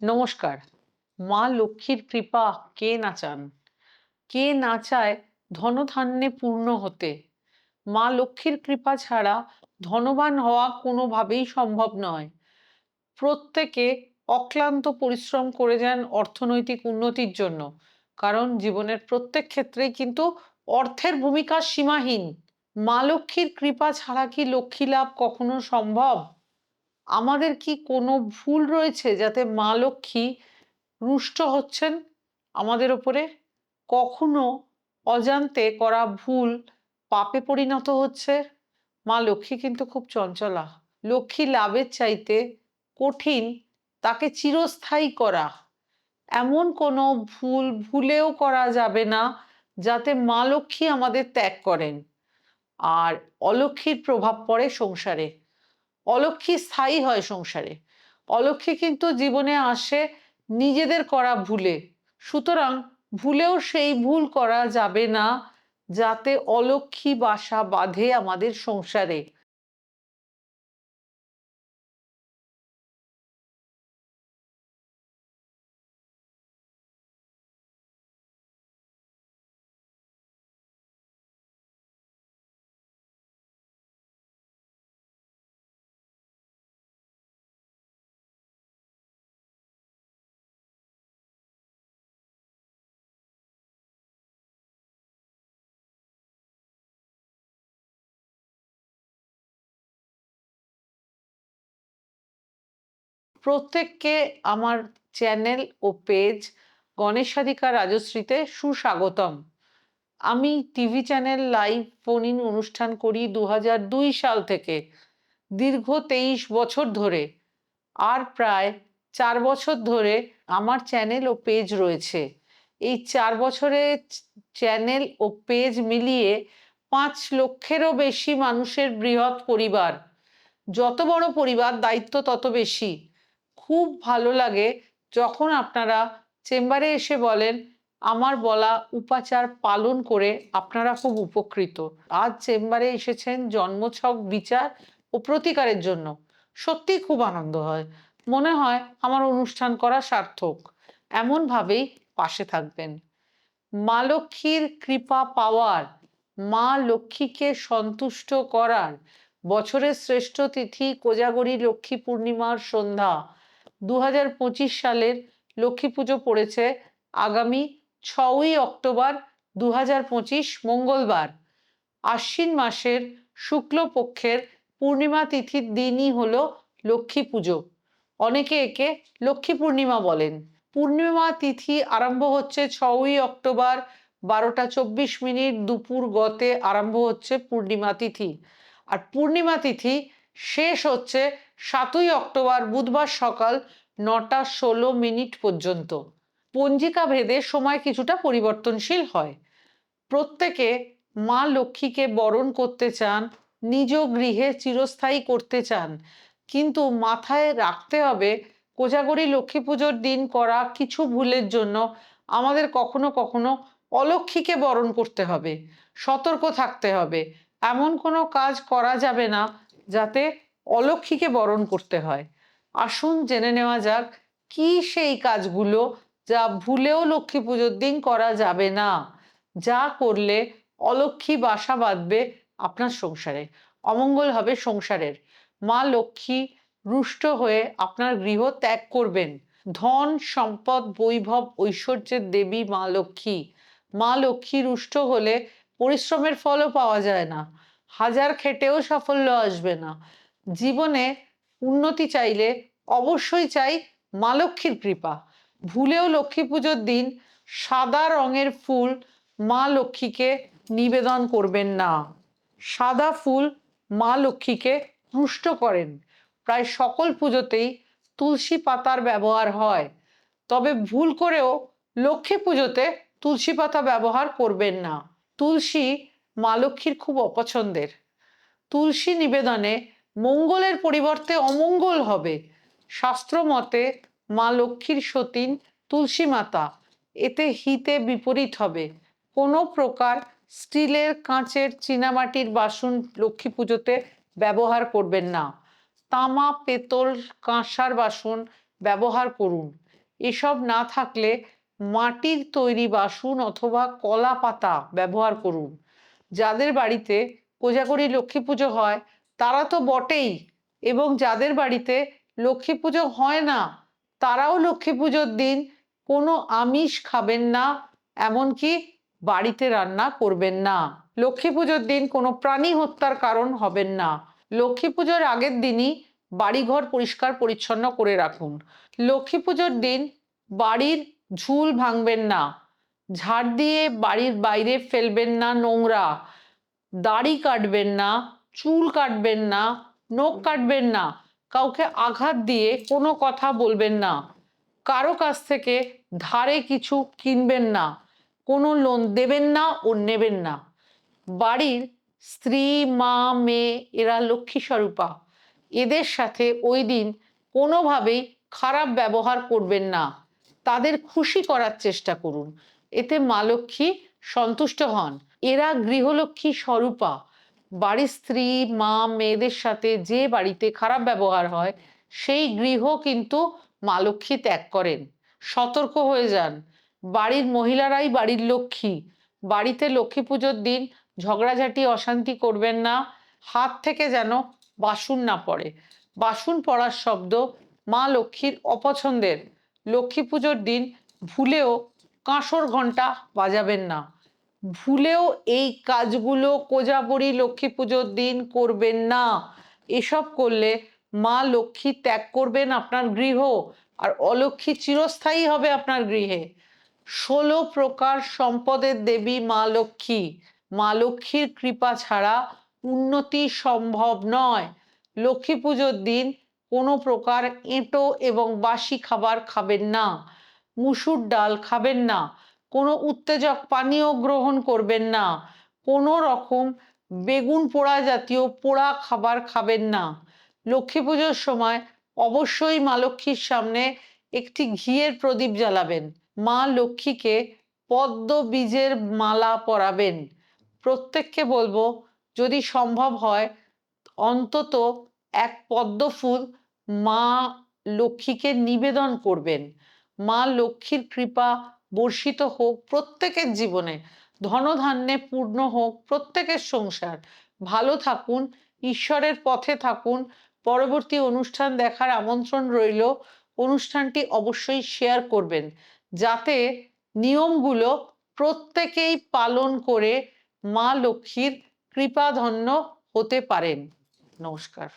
নমস্কার। মা লক্ষ্মীর কৃপা কে না চান? কে না চায় ধনধান্যে পূর্ণ হতে? মা লক্ষ্মীর কৃপা ছাড়া ধনবান হওয়া কোনোভাবেই সম্ভব নয়। প্রত্যেকে অক্লান্ত পরিশ্রম করে যান অর্থনৈতিক উন্নতির জন্য, কারণ জীবনের প্রত্যেক ক্ষেত্রেই কিন্তু অর্থের ভূমিকা সীমাহীন। মা লক্ষ্মীর কৃপা ছাড়া কি লক্ষ্মী লাভ কখনো সম্ভব? আমাদের কি কোনো ভুল রয়েছে যাতে মা লক্ষ্মী রুষ্ট হচ্ছেন আমাদের ওপরে কখনো অজান্তে করা ভুল পাপে পরিণত হচ্ছে? মা লক্ষ্মী কিন্তু খুব চঞ্চলা। লক্ষ্মী লাভের চাইতে কঠিন, তাকে চিরস্থায়ী করা। এমন কোনো ভুল ভুলেও করা যাবে না যাতে মা লক্ষ্মী আমাদের ত্যাগ করেন। আর অলক্ষ্মীর প্রভাব পড়ে সংসারে। অলক্ষ্মী স্থায়ী হয় সংসারে। অলক্ষী কিন্তু জীবনে আসে নিজেদের করা ভুলে। সুতরাং ভুলেও সেই ভুল করা যাবে না, যাতে অলক্ষ্মী বাসা বাঁধে আমাদের সংসারে। প্রত্যেককে আমার চ্যানেল ও পেজ গণেশাধিকা রাজশ্রীতে সুস্বাগতম। আমি TV channel live phone in অনুষ্ঠান করি দু দুই সাল থেকে, দীর্ঘ তেইশ বছর ধরে। আর প্রায় চার বছর ধরে আমার চ্যানেল ও পেজ রয়েছে। এই চার বছরে চ্যানেল ও পেজ মিলিয়ে পাঁচ লক্ষেরও বেশি মানুষের বৃহৎ পরিবার। যত বড় পরিবার, দায়িত্ব তত বেশি। খুব ভালো লাগে যখন আপনারা চেম্বারে এসে বলেন, আমার বলা উপাচার পালন করে আপনারা খুব উপকৃত। আজ চেম্বারে এসেছেন জন্মছক বিচার ও প্রতিকারের জন্য। সত্যি খুব আনন্দ হয়। মনে হয় আমার অনুষ্ঠান করা সার্থক। এমনভাবেই পাশে থাকবেন। মা লক্ষ্মীর কৃপা পাওয়ার, মা লক্ষ্মীকে সন্তুষ্ট করার, বছরের শ্রেষ্ঠ তিথি কোজাগরী লক্ষ্মী পূর্ণিমার সন্ধ্যা দু হাজার পঁচিশ সালের লক্ষ্মী পুজো পড়েছে আগামী ছয়ই অক্টোবর দু হাজার পঁচিশ মঙ্গলবার। আশ্বিন মাসের শুক্লপক্ষের পূর্ণিমা তিথির দিনই হলো লক্ষ্মী পুজো। অনেকে একে লক্ষ্মী পূর্ণিমা বলেন। পূর্ণিমা তিথি আরম্ভ হচ্ছে ছয়ই অক্টোবর বারোটা চব্বিশ মিনিট দুপুর গতে আরম্ভ হচ্ছে পূর্ণিমা তিথি। আর পূর্ণিমা তিথি শেষ হচ্ছে সাতই অক্টোবর বুধবার সকাল নটা ষোলো মিনিট পর্যন্ত। পঞ্জিকা ভেদে সময় কিছুটা পরিবর্তনশীল হয়। প্রত্যেকে মা লক্ষ্মীকে বরণ করতে চান, নিজ গৃহে চিরস্থায়ী করতে চান, কিন্তু মাথায় রাখতে হবে কোজাগরি লক্ষ্মী পুজোর দিন করা কিছু ভুলের জন্য আমাদের কখনো কখনো অলক্ষ্মীকে বরণ করতে হবে, সতর্ক থাকতে হবে। এমন কোনো কাজ করা যাবে না যাতে অলক্ষ্মীকে বরণ করতে হয়। আসুন জেনে নেওয়া যাক, কি সেই কাজগুলো যা ভুলেও লক্ষ্মী পুজোর দিন করা যাবে না? যা করলে অলক্ষ্মী বাসা বাঁধবে আপনার সংসারে। অমঙ্গল হবে সংসারের। মা লক্ষ্মী রুষ্ট হয়ে আপনার গৃহ ত্যাগ করবেন। ধন, সম্পদ, বৈভব, ঐশ্বর্যের দেবী মা লক্ষ্মী। মা লক্ষ্মী রুষ্ট হলে পরিশ্রমের ফলও পাওয়া যায় না। হাজার খেটেও সাফল্য আসবে না। জীবনে উন্নতি চাইলে অবশ্যই চাই মা লক্ষ্মীর কৃপা। ভুলেও লক্ষ্মী পুজোর দিন সাদা রঙের ফুল মা লক্ষ্মীকে নিবেদন করবেন না। সাদা ফুল মা লক্ষ্মীকে পুষ্ট করেন। প্রায় সকল পুজোতেই তুলসী পাতার ব্যবহার হয়। তবে ভুল করেও লক্ষ্মী পুজোতে তুলসী পাতা ব্যবহার করবেন না। তুলসী মা লক্ষ্মীর খুব অপছন্দের। তুলসী নিবেদনে মঙ্গলের পরিবর্তে অমঙ্গল হবে। শাস্ত্র মতে মা লক্ষ্মীর সতীন তুলসী মাতা। এতে হিতে বিপরীত হবে। কোনো প্রকার স্টিলের কাঁচের চীনামাটির বাসন লক্ষ্মী পুজোতে ব্যবহার করবেন না। তামা, পেতল, কাঁসার বাসন ব্যবহার করুন। এসব না থাকলে মাটির তৈরি বাসন অথবা কলা পাতা ব্যবহার করুন। যাদের বাড়িতে কোজাগরী লক্ষ্মী পুজো হয়, তারা তো বটেই। এবং যাদের বাড়িতে লক্ষ্মী পুজো হয় না, তারাও লক্ষ্মী পুজোর দিন কোনো আমিষ খাবেন না, এমনকি বাড়িতে রান্না করবেন না। লক্ষ্মী পুজোর দিন কোনো প্রাণী হত্যার কারণ হবেন না। লক্ষ্মী পুজোর আগের দিনই বাড়িঘর পরিষ্কার পরিচ্ছন্ন করে রাখুন। লক্ষ্মী পুজোর দিন বাড়ির ঝুল ভাঙবেন না। ঝাড় দিয়ে বাড়ির বাইরে ফেলবেন না নোংরা। দাড়ি কাটবেন না, চুল কাটবেন না, নখ কাটবেন না, কাউকে আঘাত দিয়ে কোনো কথা বলবেন না। কারও কাছ থেকে ধারে কিছু কিনবেন না, কোনো লোন দেবেন না ও নেবেন না। বাড়ির স্ত্রী, মা, মেয়ে, এরা লক্ষ্মী স্বরূপা। এদের সাথে ওই দিন কোনোভাবেই খারাপ ব্যবহার করবেন না। তাদের খুশি করার চেষ্টা করুন। এতে মা লক্ষ্মী সন্তুষ্ট হন। এরা গৃহলক্ষ্মী স্বরূপা। বাড়ির স্ত্রী, মা, মেয়েদের সাথে যে বাড়িতে খারাপ ব্যবহার হয়, সেই গৃহ কিন্তু মা লক্ষ্মী ত্যাগ করেন। সতর্ক হয়ে যান। বাড়ির মহিলারাই বাড়ির লক্ষ্মী। বাড়িতে লক্ষ্মী পুজোর দিন ঝগড়াঝাটি, অশান্তি করবেন না। হাত থেকে যেন বাসন না পড়ে। বাসন পড়ার শব্দ মা লক্ষ্মীর অপছন্দের। লক্ষ্মী পুজোর দিন ভুলেও কাঁসর ঘণ্টা বাজাবেন না। ভুলেও এই কাজগুলো কোজাগরী লক্ষ্মী পুজোর দিন করবেন না। এসব করলে মা লক্ষ্মী ত্যাগ করবেন আপনার গৃহ আর অলক্ষ্মী চিরস্থায়ী হবে আপনার গৃহে। ষোলো প্রকার সম্পদের দেবী মা লক্ষ্মী। মা লক্ষ্মীর কৃপা ছাড়া উন্নতি সম্ভব নয়। লক্ষ্মী পুজোর দিন কোনো প্রকার এঁটো এবং বাসি খাবার খাবেন না। মুসুর ডাল খাবেন না। কোনো উত্তেজক পানীয় গ্রহণ করবেন না। কোনো রকম বেগুন পোড়া জাতীয় পোড়া খাবার খাবেন না। লক্ষ্মী পুজোর সময় অবশ্যই মা লক্ষ্মীর সামনে একটি ঘিয়ের প্রদীপ জ্বালাবেন। মা লক্ষ্মীকে পদ্ম বীজের মালা পরাবেন। প্রত্যেককে বলব, যদি সম্ভব হয়, অন্তত এক পদ্ম ফুল মা লক্ষ্মীকে নিবেদন করবেন। মা লক্ষ্মীর কৃপা বর্ষিত হোক, প্রত্যেকের জীবনে ধনধান্যে পূর্ণ হোক, প্রত্যেকের সংসার ভালো থাকুন, ঈশ্বরের পথে থাকুন। পরবর্তী অনুষ্ঠান দেখার আমন্ত্রণ রইল। অনুষ্ঠানটি অবশ্যই শেয়ার করবেন যাতে নিয়মগুলো প্রত্যেকেই পালন করে মা লক্ষ্মীর কৃপাধন্য হতে পারেন। নমস্কার।